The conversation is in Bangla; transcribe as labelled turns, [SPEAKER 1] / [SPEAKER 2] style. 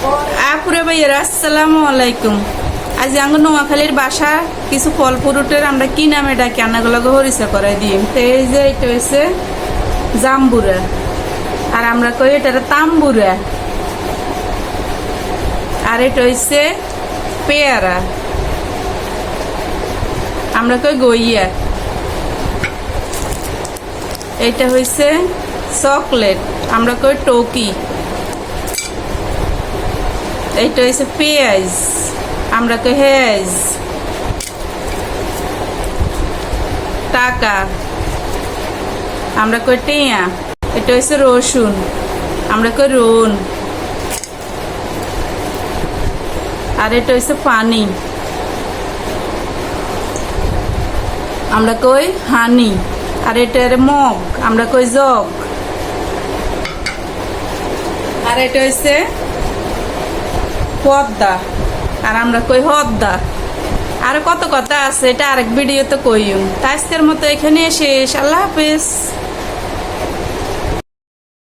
[SPEAKER 1] আপুরে ভাইয়ের, আসসালামু আলাইকুম। আজ আঙ্গ নোয়াখালীর বাসা, কিছু ফল ফ্রুটের আমরা কি নামে ডাকি আন্নাগুলোকে হরিষা করাই দিই তো এই যে এটা হচ্ছে জাম্বুরা। আর আমরা কই এটা তাম্বুরা। আর এটা হচ্ছে পেয়ারা। আমরা কই, গইয়া। এটা হয়েছে চকলেট। আমরা কই, টকি। এইটা হয়েছে পেঁয়াজ, আমরা কই হেজ। টাকা, আমরা কই টিয়া, এটা হয়েছে রসুন, আমরা কই রুন। আর এটা হয়েছে পানি। আমরা কই হানি, আর এটা মগ, আমরা কই জগ। আর এটা হয়েছে পদ্মা। আর আমরা কই হদ্দা। আর কত কথা আছে, এটা আরেক ভিডিওতে কইম তা আজকের মতো এখানে শেষ। আল্লাহ হাফেজ।